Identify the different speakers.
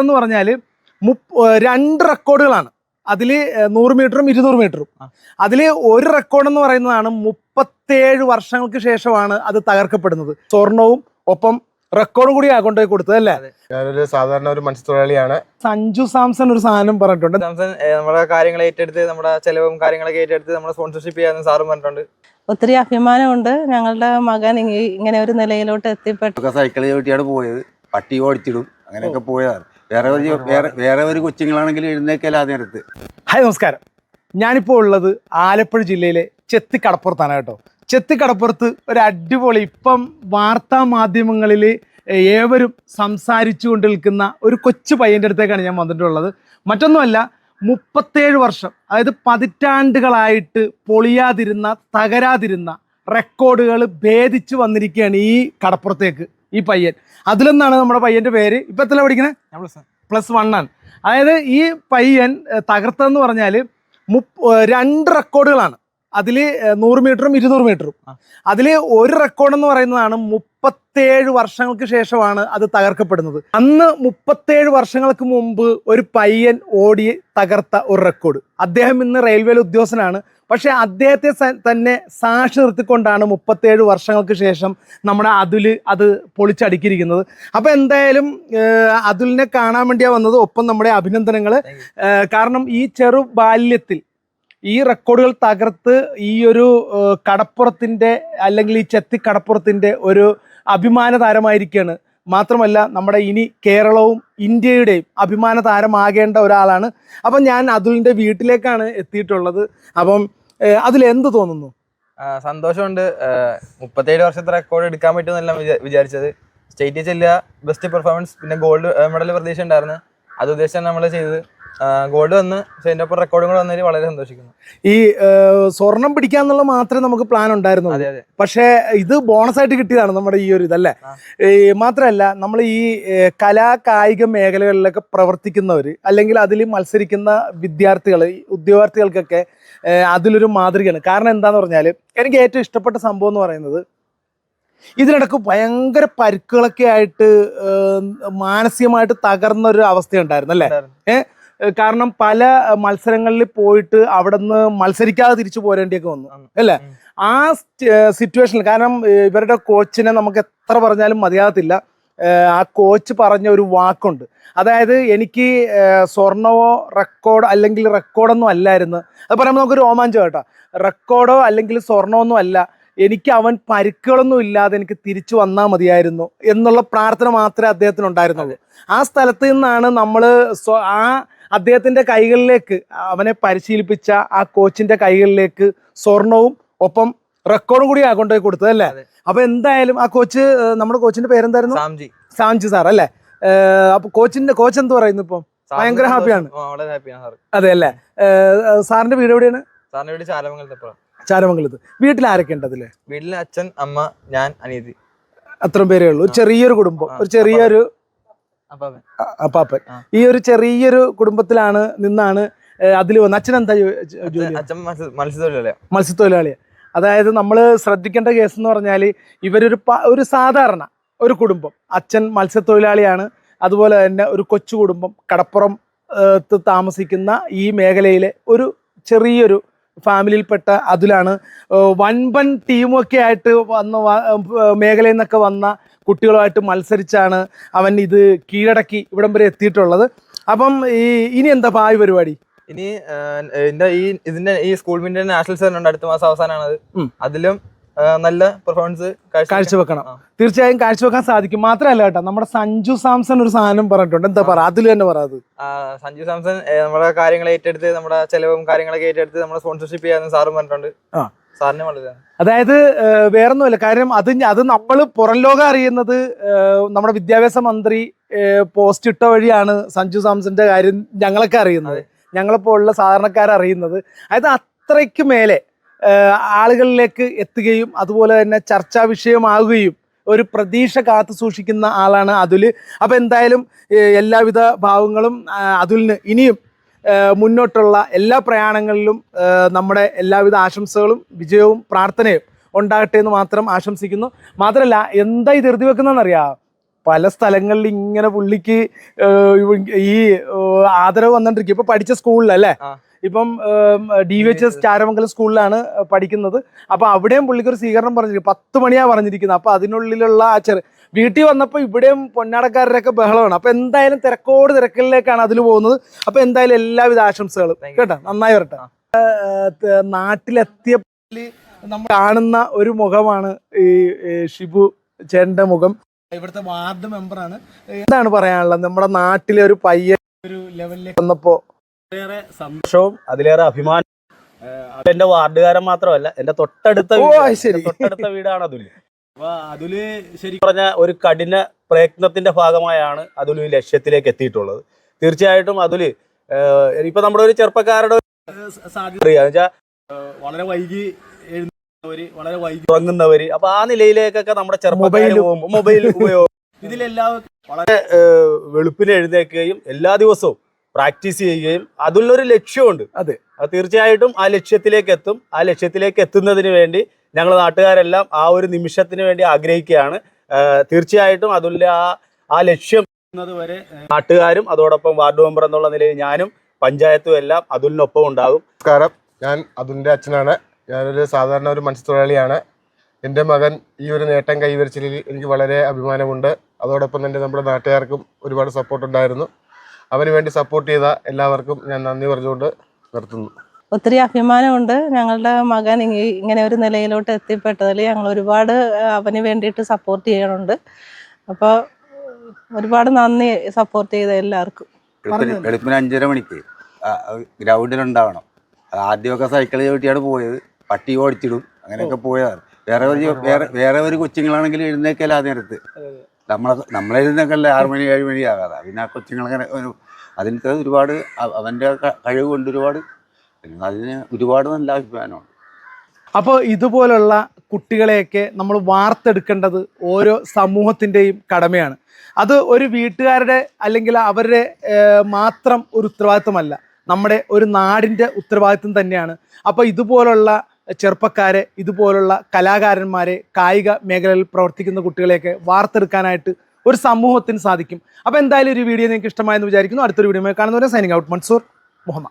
Speaker 1: എന്ന് പറഞ്ഞാൽ രണ്ട് റെക്കോർഡുകളാണ്. അതിൽ നൂറ് മീറ്ററും ഇരുന്നൂറ് മീറ്ററും. അതിൽ ഒരു റെക്കോർഡ് എന്ന് പറയുന്നതാണ് മുപ്പത്തേഴ് വർഷങ്ങൾക്ക് ശേഷമാണ് അത് തകർക്കപ്പെടുന്നത്. സ്വർണവും ഒപ്പം റെക്കോർഡും കൂടി കൊണ്ടുപോയി കൊടുത്തത് അല്ലേ?
Speaker 2: ഞാനൊരു സാധാരണ ഒരു മത്സ്യത്തൊഴിലാളിയാണ്.
Speaker 1: സഞ്ജു സാംസൺ ഒരു സാധനം പറഞ്ഞിട്ടുണ്ട്.
Speaker 3: സാംസൺ നമ്മുടെ കാര്യങ്ങൾ ഏറ്റെടുത്ത് നമ്മുടെ ചെലവും കാര്യങ്ങളൊക്കെ ഏറ്റെടുത്ത് നമ്മുടെ സ്പോൺസർഷിപ്പ് ചെയ്യാന്ന് സാറും പറഞ്ഞിട്ടുണ്ട്.
Speaker 4: ഒത്തിരി അഭിമാനമുണ്ട്. ഞങ്ങളുടെ മകൻ ഇങ്ങനെ ഒരു നിലയിലോട്ട് എത്തിപ്പെട്ടു.
Speaker 5: ഒക്കെ സൈക്കിൾ ചവിട്ടിയാണ് പോയത്. പട്ടി ഓടിച്ചിടും. അങ്ങനെയൊക്കെ പോയതാണ്. വേറെ ഒരു വേറെ വേറെ ഒരു കൊച്ചുങ്ങളാണെങ്കിൽ എഴുന്നേക്കല്ല ആ നേരത്ത്.
Speaker 1: ഹായ് നമസ്കാരം. ഞാനിപ്പോൾ ഉള്ളത് ആലപ്പുഴ ജില്ലയിലെ ചെത്തിക്കടപ്പുറത്താണ് കേട്ടോ ചെത്തിക്കടപ്പുറത്ത് ഒരു അടിപൊളി ഇപ്പം വാർത്താ മാധ്യമങ്ങളിൽ ഏവരും സംസാരിച്ചു കൊണ്ട് നിൽക്കുന്ന ഒരു കൊച്ചു പയ്യന്റെ അടുത്തേക്കാണ് ഞാൻ വന്നിട്ടുള്ളത്. മറ്റൊന്നുമല്ല മുപ്പത്തേഴ് വർഷം അതായത് പതിറ്റാണ്ടുകളായിട്ട് പൊളിയാതിരുന്ന തകരാതിരുന്ന റെക്കോർഡുകൾ ഭേദിച്ചു വന്നിരിക്കുകയാണ് ഈ കടപ്പുറത്തേക്ക്. ഈ പയ്യൻ. അതിലൊന്നാണ് നമ്മുടെ പയ്യന്റെ പേര്. ഇപ്പൊ എത്ര പഠിക്കണേ? പ്ലസ് വൺ ആണ്. അതായത് ഈ പയ്യൻ തകർത്തെന്ന് പറഞ്ഞാൽ മുപ്പ് രണ്ട് റെക്കോർഡുകളാണ്. അതിൽ നൂറ് മീറ്ററും ഇരുന്നൂറ് മീറ്ററും. അതിൽ ഒരു റെക്കോർഡ് എന്ന് പറയുന്നതാണ് മുപ്പത്തേഴ് വർഷങ്ങൾക്ക് ശേഷമാണ് അത് തകർക്കപ്പെടുന്നത്. അന്ന് മുപ്പത്തേഴ് വർഷങ്ങൾക്ക് മുമ്പ് ഒരു പയ്യൻ ഓടി തകർത്ത ഒരു റെക്കോർഡ് അദ്ദേഹം ഇന്ന് റെയിൽവേയിൽ ഉദ്യോഗസ്ഥനാണ്. പക്ഷെ അദ്ദേഹത്തെ തന്നെ സാക്ഷി നിർത്തിക്കൊണ്ടാണ് മുപ്പത്തേഴ് വർഷങ്ങൾക്ക് ശേഷം നമ്മുടെ അതുൽ അത് പൊളിച്ചടുക്കിയിരിക്കുന്നത്. അപ്പൊ എന്തായാലും അതുലിനെ കാണാൻ വേണ്ടിയാണ് വന്നത് ഒപ്പം നമ്മുടെ അഭിനന്ദനങ്ങൾ കാരണം ഈ ചെറു ബാല്യത്തിൽ ഈ റെക്കോർഡുകൾ തകർത്ത് ഈ ഒരു കടപ്പുറത്തിന്റെ അല്ലെങ്കിൽ ഈ ചെത്തി കടപ്പുറത്തിന്റെ ഒരു അഭിമാന താരമായിരിക്കുകയാണ് മാത്രമല്ല നമ്മുടെ ഇനി കേരളവും ഇന്ത്യയുടെയും അഭിമാന താരമാകേണ്ട ഒരാളാണ്. അപ്പം ഞാൻ അതുലിന്റെ വീട്ടിലേക്കാണ് എത്തിയിട്ടുള്ളത്. അപ്പം അതിൽ എന്ത് തോന്നുന്നു?
Speaker 3: സന്തോഷമുണ്ട്. മുപ്പത്തേഴ് വർഷത്തെ റെക്കോർഡ് എടുക്കാൻ പറ്റുമെന്നല്ല വിചാ- വിചാരിച്ചത്. സ്റ്റേറ്റിൽ ചെല്ലുക ബെസ്റ്റ് പെർഫോമൻസ് പിന്നെ ഗോൾഡ് മെഡൽ പ്രതീക്ഷ ഉണ്ടായിരുന്നു. അത് ഉദ്ദേശിച്ചാണ് നമ്മൾ ചെയ്തത്. ഗോൾഡ് വന്ന് സെന്റ് ഓഫ് ഒപ്പം റെക്കോർഡും കൂടെ വന്നതിൽ വളരെ സന്തോഷിക്കുന്നു.
Speaker 1: ഈ സ്വർണം പിടിക്കാന്നുള്ള മാത്രമേ നമുക്ക് പ്ലാൻ
Speaker 3: ഉണ്ടായിരുന്നു
Speaker 1: പക്ഷേ ഇത് ബോണസ് ആയിട്ട് കിട്ടിയതാണ് നമ്മുടെ ഈ ഒരു ഇതല്ലേ? ഈ മാത്രമല്ല നമ്മൾ ഈ കലാ കായിക മേഖലകളിലൊക്കെ പ്രവർത്തിക്കുന്നവർ അല്ലെങ്കിൽ അതിൽ മത്സരിക്കുന്ന വിദ്യാർത്ഥികൾ ഉദ്യോഗാർത്ഥികൾക്കൊക്കെ അതിലൊരു മാതൃകയാണ്. കാരണം എന്താന്ന് പറഞ്ഞാൽ എനിക്ക് ഏറ്റവും ഇഷ്ടപ്പെട്ട സംഭവം എന്ന് പറയുന്നത് ഇതിനിടക്ക് ഭയങ്കര പരുക്കുകളൊക്കെ ആയിട്ട് മാനസികമായിട്ട് തകർന്ന ഒരു അവസ്ഥയുണ്ടായിരുന്നു അല്ലേ? ഏഹ്, കാരണം പല മത്സരങ്ങളിൽ പോയിട്ട് അവിടെ നിന്ന് മത്സരിക്കാതെ തിരിച്ചു പോരേണ്ടിയൊക്കെ വന്നു. അല്ലേ? ആ സിറ്റുവേഷനിൽ കാരണം ഇവരുടെ കോച്ചിനെ നമുക്ക് എത്ര പറഞ്ഞാലും മതിയാകത്തില്ല. ആ കോച്ച് പറഞ്ഞ ഒരു വാക്കുണ്ട്. അതായത് എനിക്ക് സ്വർണവോ സ്വർണമോ റെക്കോർഡ് അല്ലെങ്കിൽ റെക്കോർഡൊന്നും അല്ലായിരുന്നു. അത് പറയുമ്പോൾ നമുക്ക് രോമാഞ്ചം കേട്ടോ. റെക്കോർഡോ അല്ലെങ്കിൽ സ്വർണമൊന്നും അല്ല. എനിക്ക് അവൻ പരിക്കുകളൊന്നും ഇല്ലാതെ എനിക്ക് തിരിച്ചു വന്നാൽ മതിയായിരുന്നു എന്നുള്ള പ്രാർത്ഥന മാത്രമേ അദ്ദേഹത്തിന് ഉണ്ടായിരുന്നുള്ളൂ. ആ സ്ഥലത്ത് നിന്നാണ് നമ്മൾ ആ അദ്ദേഹത്തിന്റെ കൈകളിലേക്ക് അവനെ പരിശീലിപ്പിച്ച ആ കോച്ചിന്റെ കൈകളിലേക്ക് സ്വർണവും ഒപ്പം റെക്കോർഡും കൂടി കൊണ്ടുപോയി കൊടുത്തത് അല്ലേ?
Speaker 3: അതെ.
Speaker 1: അപ്പൊ എന്തായാലും ആ കോച്ച് നമ്മുടെ കോച്ചിന്റെ പേരെന്തായിരുന്നു?
Speaker 3: സാംജി.
Speaker 1: സാംജി സാർ അല്ലേ? അപ്പൊ കോച്ചിന്റെ കോച്ച് എന്ത് പറയുന്നു ഇപ്പം? ഭയങ്കര. ഹാപ്പിയാണ്. അതെ അല്ലേ? സാറിന്റെ വീട് എവിടെയാണ്?
Speaker 3: സാറിന്റെ വീട് ചാലമംഗലത്തപ്പുറം
Speaker 1: ചാരമംഗലത്ത്. വീട്ടിൽ ആരൊക്കെ ഉണ്ട് അതിൽ?
Speaker 3: വീട്ടിൽ അച്ഛൻ അമ്മ ഞാൻ അനീതി
Speaker 1: അത്രയും പേരേ ഉള്ളൂ. ഒരു ചെറിയൊരു കുടുംബം. ഒരു ചെറിയൊരു അപ്പാപ്പൻ. ഈ ഒരു ചെറിയൊരു കുടുംബത്തിലാണ് നിന്നാണ് അതിൽ വന്നത് അച്ഛൻ എന്താ ജോ- ജോ- ജോലി?
Speaker 3: അച്ഛൻ മത്സ്യ- മത്സ്യത്തൊഴിലാളിയാ.
Speaker 1: മത്സ്യത്തൊഴിലാളിയാണ് അതായത് നമ്മൾ ശ്രദ്ധിക്കേണ്ട കേസ് എന്ന് പറഞ്ഞാൽ ഇവരൊരു ഒരു സാധാരണ ഒരു കുടുംബം. അച്ഛൻ മത്സ്യത്തൊഴിലാളിയാണ്. അതുപോലെ തന്നെ ഒരു കൊച്ചു കുടുംബം. കടപ്പുറം താമസിക്കുന്ന ഈ മേഖലയിലെ ഒരു ചെറിയൊരു ഫാമിലിയിൽപ്പെട്ട അതിലാണ് വൻപൻ ടീമൊക്കെ ആയിട്ട് വന്ന മേഖലയിൽ നിന്നൊക്കെ വന്ന കുട്ടികളുമായിട്ട് മത്സരിച്ചാണ് അവൻ ഇത് കീഴടക്കി ഇവിടം വരെ എത്തിയിട്ടുള്ളത്. അപ്പം ഈ ഇനി എന്താ ഭാവി പരിപാടി?
Speaker 3: ഇനി എന്റെ ഈ ഇതിന്റെ ഈ സ്കൂൾ മീറ്റിന്റെ നാഷണൽ സെവൻ ഉണ്ട് അടുത്ത മാസം അവസാനമാണ് അതിലും നല്ല പെർഫോമൻസ്
Speaker 1: കാഴ്ചവെക്കണം. തീർച്ചയായും കാഴ്ചവെക്കാൻ സാധിക്കും. മാത്രമല്ല കേട്ടോ നമ്മുടെ സഞ്ജു സാംസൺ ഒരു സാധനം പറഞ്ഞിട്ടുണ്ട്. എന്താ പറ? അതിൽ തന്നെ പറ
Speaker 3: സഞ്ജു സാംസൺ നമ്മുടെ കാര്യങ്ങൾ ഏറ്റെടുത്ത് നമ്മുടെ ചെലവും കാര്യങ്ങളൊക്കെ ഏറ്റെടുത്ത് നമ്മുടെ സ്പോൺസർഷിപ്പ് ചെയ്യാന്ന് സാറും പറഞ്ഞിട്ടുണ്ട്.
Speaker 1: അതായത് വേറൊന്നുമല്ല. കാര്യം അത് അത് നമ്മൾ പുറം ലോകം അറിയുന്നത് നമ്മുടെ വിദ്യാഭ്യാസ മന്ത്രി പോസ്റ്റ് ഇട്ട വഴിയാണ് സഞ്ജു സാംസന്റെ കാര്യം ഞങ്ങളൊക്കെ അറിയുന്നത്. ഞങ്ങളെപ്പോലുള്ള സാധാരണക്കാർ അറിയുന്നത്. അതായത് അത്രയ്ക്ക് മേലെ ആളുകളിലേക്ക് എത്തുകയും അതുപോലെ തന്നെ ചർച്ചാ വിഷയമാകുകയും ഒരു പ്രതീക്ഷ കാത്തു സൂക്ഷിക്കുന്ന ആളാണ് അതുൽ. അപ്പൊ എന്തായാലും എല്ലാവിധ ഭാവങ്ങളും അതുലിന് ഇനിയും മുന്നോട്ടുള്ള എല്ലാ പ്രയാണങ്ങളിലും നമ്മുടെ എല്ലാവിധ ആശംസകളും വിജയവും പ്രാർത്ഥനയും ഉണ്ടാകട്ടെ എന്ന് മാത്രം ആശംസിക്കുന്നു. മാത്രമല്ല എന്താ ഈ ധൃതി വെക്കുന്നതെന്നറിയാം പല സ്ഥലങ്ങളിൽ ഇങ്ങനെ പുള്ളിക്ക് ഈ ആദരവ് വന്നിട്ടിരിക്കും ഇപ്പൊ പഠിച്ച സ്കൂളിലല്ലേ. ഇപ്പം D V H S Charamangalam സ്കൂളിലാണ് പഠിക്കുന്നത്. അപ്പൊ അവിടെയും പുള്ളിക്ക് ഒരു സ്വീകരണം പറഞ്ഞിരിക്കും പത്ത് മണിയാ പറഞ്ഞിരിക്കുന്നത്. അപ്പൊ അതിനുള്ളിലുള്ള ആ ചെറു വീട്ടിൽ വന്നപ്പോൾ ഇവിടെയും പൊന്നാടക്കാരുടെയൊക്കെ ബഹളമാണ്. അപ്പോൾ എന്തായാലും തിരക്കോട് തിരക്കിലേക്കാണ് അതിൽ പോകുന്നത്. അപ്പോൾ എന്തായാലും എല്ലാവിധ ആശംസകളും. കേട്ടോ? നന്നായി വരട്ടെ. നാട്ടിലെത്തിയ നമ്മൾ കാണുന്ന ഒരു മുഖമാണ് ഈ ഷിബു ചേട്ടന്റെ മുഖം. ഇവിടുത്തെ വാർഡ് മെമ്പറാണ്. എന്താണ് പറയാനുള്ളത്? നമ്മുടെ നാട്ടിലെ ഒരു പയ്യൻ ഒരു ലെവലിലേക്ക് വന്നപ്പോ
Speaker 6: സന്തോഷവും അതിലേറെ അഭിമാനം എന്റെ വാർഡുകാരൻ മാത്രമല്ല എന്റെ തൊട്ടടുത്ത തൊട്ടടുത്ത വീടാണ് അതുൽ. അതുൽ ശരി പറഞ്ഞ ഒരു കഠിന പ്രയത്നത്തിന്റെ ഭാഗമായാണ് അതുൽ ലക്ഷ്യത്തിലേക്ക് എത്തിയിട്ടുള്ളത്. തീർച്ചയായിട്ടും അതുൽ ഇപ്പൊ നമ്മുടെ ഒരു ചെറുപ്പക്കാരുടെ സാധ്യത വളരെ വൈകി വളരെ വൈകി ഉറങ്ങുന്നവര് അപ്പൊ ആ നിലയിലേക്കൊക്കെ നമ്മുടെ ചെറുപ്പക്കാർ മൊബൈൽ ഉപയോഗം. ഇതിലെല്ലാം വളരെ വെളുപ്പിന് എഴുന്നേൽക്കുകയും എല്ലാ ദിവസവും പ്രാക്ടീസ് ചെയ്യുകയും അതിലൊരു ലക്ഷ്യമുണ്ട്.
Speaker 1: അതെ.
Speaker 6: അത് തീർച്ചയായിട്ടും ആ ലക്ഷ്യത്തിലേക്ക് എത്തും ആ ലക്ഷ്യത്തിലേക്ക് എത്തുന്നതിന് വേണ്ടി ഞങ്ങൾ നാട്ടുകാരെല്ലാം ആ ഒരു നിമിഷത്തിന് വേണ്ടി ആഗ്രഹിക്കുകയാണ്. തീർച്ചയായിട്ടും അതുല്യ ആ ആ ലക്ഷ്യം വരെ നാട്ടുകാരും അതോടൊപ്പം വാർഡ് മെമ്പർ എന്നുള്ള നിലയിൽ ഞാനും പഞ്ചായത്തും എല്ലാം അതുലിനൊപ്പം ഉണ്ടാകും.
Speaker 2: നമസ്കാരം. ഞാൻ അതുലിന്റെ അച്ഛനാണ്. ഞാനൊരു സാധാരണ ഒരു മത്സ്യത്തൊഴിലാളിയാണ്. എന്റെ മകൻ ഈ ഒരു നേട്ടം കൈവരിച്ചതിൽ എനിക്ക് വളരെ അഭിമാനമുണ്ട്. അതോടൊപ്പം തന്നെ നമ്മുടെ നാട്ടുകാർക്കും ഒരുപാട് സപ്പോർട്ട് ഉണ്ടായിരുന്നു. അവന് വേണ്ടി സപ്പോർട്ട് ചെയ്ത എല്ലാവർക്കും ഞാൻ നന്ദി പറഞ്ഞുകൊണ്ട് നിർത്തുന്നു.
Speaker 4: ഒത്തിരി അഭിമാനമുണ്ട് ഞങ്ങളുടെ മകൻ ഇങ്ങനെ ഒരു നിലയിലോട്ട് എത്തിപ്പെട്ടതിൽ ഞങ്ങൾ ഒരുപാട് അവന് വേണ്ടിയിട്ട് സപ്പോർട്ട് ചെയ്യണുണ്ട്. അപ്പോൾ ഒരുപാട് നന്ദി സപ്പോർട്ട് ചെയ്ത എല്ലാവർക്കും.
Speaker 5: വെളുപ്പിന് വെളുപ്പിന് അഞ്ചര മണിക്ക് ഗ്രൗണ്ടിലുണ്ടാവണം ആദ്യമൊക്കെ സൈക്കിൾ ചവിട്ടിയാണ് പോയത്. പട്ടി ഓടിച്ചിടും. അങ്ങനെയൊക്കെ പോയതാണ്. വേറെ ഒരു വേറെ വേറെ ഒരു കൊച്ചുങ്ങളാണെങ്കിൽ എഴുന്നേക്കല്ല ആ നേരത്ത്. നമ്മളെ നമ്മളെഴുന്നേക്കല്ല ആറ് മണി ഏഴ് മണി ആകാതെ പിന്നെ ആ കൊച്ചുങ്ങളങ്ങനെ ഒരു അതിനകത്ത് ഒരുപാട് അവന്റെ കഴിവ് കൊണ്ട് ഒരുപാട് അതിന് ഒരുപാട് നല്ല അഭിപ്രായമാണ്
Speaker 1: അപ്പോൾ ഇതുപോലുള്ള കുട്ടികളെയൊക്കെ നമ്മൾ വാർത്തെടുക്കേണ്ടത് ഓരോ സമൂഹത്തിന്റെയും കടമയാണ്. അത് ഒരു വീട്ടുകാരുടെ അല്ലെങ്കിൽ അവരുടെ മാത്രം ഒരു ഉത്തരവാദിത്വമല്ല. നമ്മുടെ ഒരു നാടിന്റെ ഉത്തരവാദിത്വം തന്നെയാണ്. അപ്പോൾ ഇതുപോലുള്ള ചെറുപ്പക്കാരെ ഇതുപോലുള്ള കലാകാരന്മാരെ കായിക മേഖലയിൽ പ്രവർത്തിക്കുന്ന കുട്ടികളെയൊക്കെ വാർത്തെടുക്കാനായിട്ട് ഒരു സമൂഹത്തിന് സാധിക്കും. അപ്പോൾ എന്തായാലും ഒരു വീഡിയോ നിങ്ങൾക്ക് ഇഷ്ടമായെന്ന് വിചാരിക്കുന്നു. അടുത്തൊരു വീഡിയോ കാണുന്നവരെ സൈനിങ് ഔട്ട് മൻസൂർ മുഹമ്മദ്.